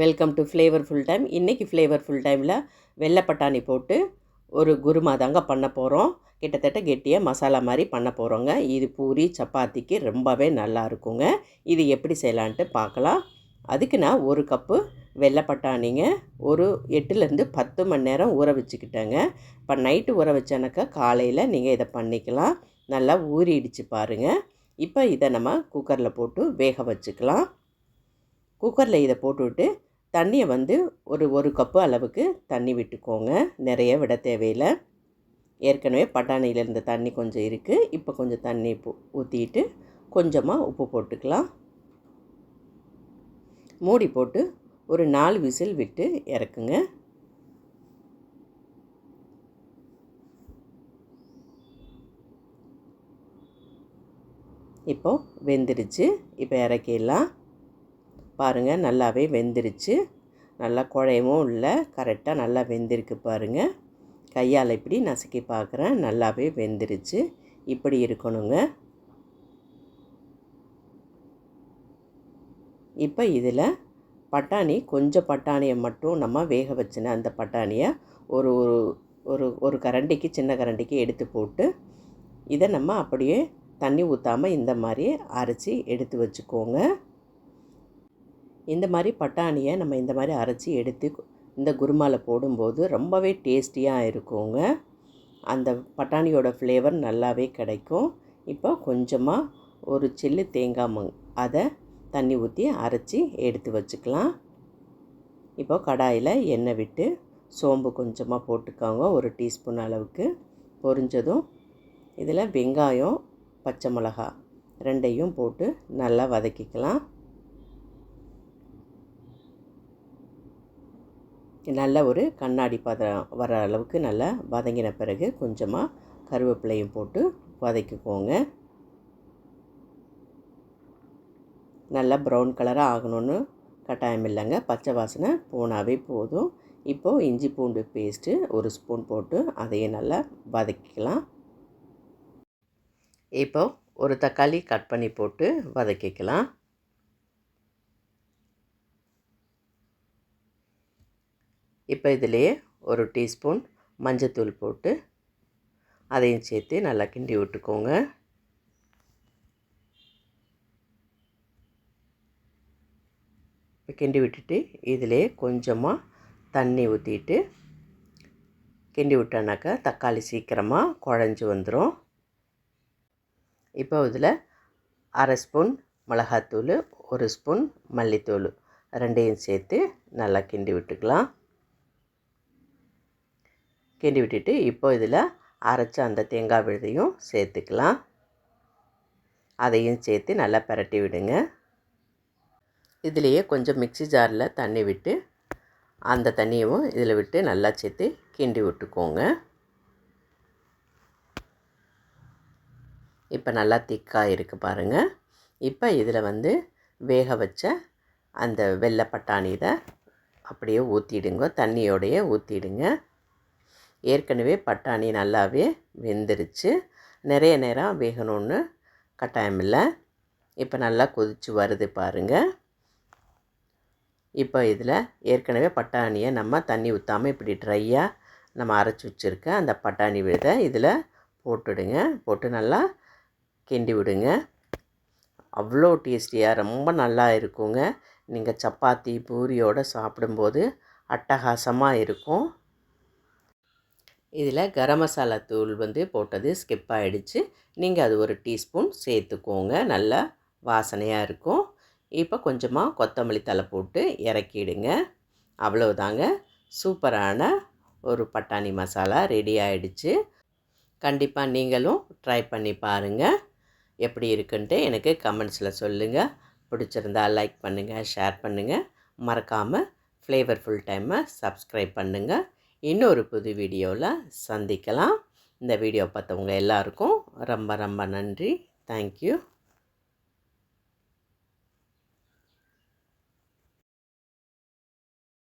Welcome to flavour full time இன்றைக்கி flavour full டைமில் வெள்ளை பட்டாணி போட்டு ஒரு குருமா தாங்க பண்ண போகிறோம் கிட்டத்தட்ட கெட்டியாக மசாலா மாதிரி பண்ண போகிறோங்க இது பூரி சப்பாத்திக்கு ரொம்பவே நல்லா இருக்குங்க. இது எப்படி செய்யலான்ட்டு பார்க்கலாம். அதுக்கு நான் ஒரு கப்பு வெள்ளை பட்டாணிங்க ஒரு எட்டுலேருந்து பத்து மணி நேரம் ஊற வச்சுக்கிட்டேங்க. இப்போ நைட்டு ஊற வச்சனாக்கா காலையில் நீங்கள் இதை பண்ணிக்கலாம். நல்லா ஊறிடுச்சு பாருங்கள் இப்போ இதை நம்ம குக்கரில் போட்டு வேக வச்சுக்கலாம். குக்கரில் இதை போட்டுவிட்டு தண்ணியை வந்து ஒரு ஒரு கப்பு அளவுக்கு தண்ணி விட்டுக்கோங்க. நிறைய விட தேவையில்லை. ஏற்கனவே பட்டாணியில் இருந்த தண்ணி கொஞ்சம் இருக்குது இப்போ கொஞ்சம் தண்ணி ஊற்றிட்டு கொஞ்சமாக உப்பு போட்டுக்கலாம். மூடி போட்டு ஒரு நாலு விசில் விட்டு இறக்குங்க. இப்போது வெந்துருச்சு. இப்போ இறக்கிடலாம். பாருங்கள் நல்லாவே வெந்துருச்சு. நல்லா குழையமும் இல்லை கரெக்டாக நல்லா வெந்திருக்கு பாருங்கள் கையால் இப்படி நசுக்கி பார்க்குறேன் நல்லாவே வெந்துருச்சு. இப்படி இருக்கணுங்க. இப்போ இதில் பட்டாணி கொஞ்சம் பட்டாணியை மட்டும் நம்ம வேக வச்சுன அந்த பட்டாணியை ஒரு ஒரு ஒரு ஒரு கரண்டிக்கு சின்ன கரண்டிக்கு எடுத்து போட்டு இதை நம்ம அப்படியே தண்ணி ஊற்றாமல் இந்த மாதிரி அரைச்சி எடுத்து வச்சுக்கோங்க. இந்த மாதிரி பட்டாணியை நம்ம இந்த மாதிரி அரைச்சி எடுத்து இந்த குருமாவில் போடும்போது ரொம்பவே டேஸ்டியாக இருக்குங்க. அந்த பட்டாணியோட ஃப்ளேவர் நல்லாவே கிடைக்கும். இப்போ கொஞ்சமாக ஒரு சில்லு தேங்காய் மங் அதை தண்ணி ஊற்றி அரைச்சி எடுத்து வச்சுக்கலாம். இப்போ கடாயில் எண்ணெய் விட்டு சோம்பு கொஞ்சமாக போட்டுக்கோங்க ஒரு டீஸ்பூன் அளவுக்கு. பொரிஞ்சதும் இதில் வெங்காயம் பச்சை மிளகா ரெண்டையும் போட்டு நல்லா வதக்கிக்கலாம். நல்ல ஒரு கண்ணாடி பதம் வர அளவுக்கு நல்லா வதங்கின பிறகு கொஞ்சமாக கருவேப்பிலையும் போட்டு வதக்கிக்கோங்க. நல்லா ப்ரௌன் கலராக ஆகணும்னு கட்டாயம் இல்லைங்க. பச்சை வாசனை போனாவே போதும். இப்போது இஞ்சி பூண்டு பேஸ்ட்டு ஒரு ஸ்பூன் போட்டு அதையே நல்லா வதக்கிக்கலாம். இப்போ ஒரு தக்காளி கட் பண்ணி போட்டு வதக்கிக்கலாம். இப்போ இதிலேயே ஒரு டீஸ்பூன் மஞ்சத்தூள் போட்டு அதையும் சேர்த்து நல்லா கிண்டி விட்டுக்கோங்க. இப்போ கிண்டி விட்டுட்டு இதிலே கொஞ்சமாக தண்ணி ஊற்றிட்டு கிண்டி விட்டோன்னாக்கா தக்காளி சீக்கிரமாக குழஞ்சி வந்துடும் இப்போ இதில் அரை ஸ்பூன் மிளகாத்தூள் ஒரு ஸ்பூன் மல்லித்தூள் ரெண்டையும் சேர்த்து நல்லா கிண்டி விட்டுக்கலாம். கிண்டி விட்டுட்டு இப்போ இதில் அரைச்ச அந்த தேங்காய் விழுதையும் சேர்த்துக்கலாம். அதையும் சேர்த்து நல்லா பரட்டி விடுங்க. இதுலேயே கொஞ்சம் மிக்சி ஜாரில் தண்ணி விட்டு அந்த தண்ணியும் இதில் விட்டு நல்லா சேர்த்து கிண்டி விட்டுக்கோங்க. இப்போ நல்லா திக்காக இருக்குது பாருங்கள் இப்போ இதில் வந்து வேக வச்ச அந்த வெள்ளை பட்டாணி இதை அப்படியே ஊற்றிடுங்க. தண்ணியோடையே ஊற்றிடுங்க. ஏற்கனவே பட்டாணி நல்லாவே வெந்துருச்சு. நிறைய நேரம் வேகணும்னு கட்டாயம் இல்லை இப்போ நல்லா கொதித்து வருது பாருங்கள் இப்போ இதில் ஏற்கனவே பட்டாணியை நம்ம தண்ணி ஊற்றாமல் இப்படி ட்ரையாக நம்ம அரைச்சி வச்சுருக்க அந்த பட்டாணி விதை இதில் போட்டுடுங்க. போட்டு நல்லா கிண்டி விடுங்க. அவ்வளோ டேஸ்டியாக ரொம்ப நல்லா இருக்குங்க. நீங்கள் சப்பாத்தி பூரியோடு சாப்பிடும்போது அட்டகாசமாக இருக்கும். இதில் கரம் மசாலா தூள் வந்து போட்டது ஸ்கிப் ஆகிடுச்சு நீங்கள் அது ஒரு டீஸ்பூன் சேர்த்துக்கோங்க. நல்லா வாசனையாக இருக்கும். இப்போ கொஞ்சமாக கொத்தமல்லி தலை போட்டு இறக்கிடுங்க. அவ்வளவுதாங்க. சூப்பரான ஒரு பட்டாணி மசாலா ரெடி ஆகிடுச்சு கண்டிப்பாக நீங்களும் ட்ரை பண்ணி பாருங்கள் எப்படி இருக்குன்ட்டு எனக்கு கமெண்ட்ஸில் சொல்லுங்கள் பிடிச்சிருந்தா லைக் பண்ணுங்கள் ஷேர் பண்ணுங்கள் மறக்காமல் ஃப்ளேவர்ஃபுல் டைமை சப்ஸ்கிரைப் பண்ணுங்கள் இன்னொரு புது வீடியோவில் சந்திக்கலாம். இந்த வீடியோ பார்த்தவங்க எல்லாருக்கும் ரொம்ப ரொம்ப நன்றி. தேங்க்யூ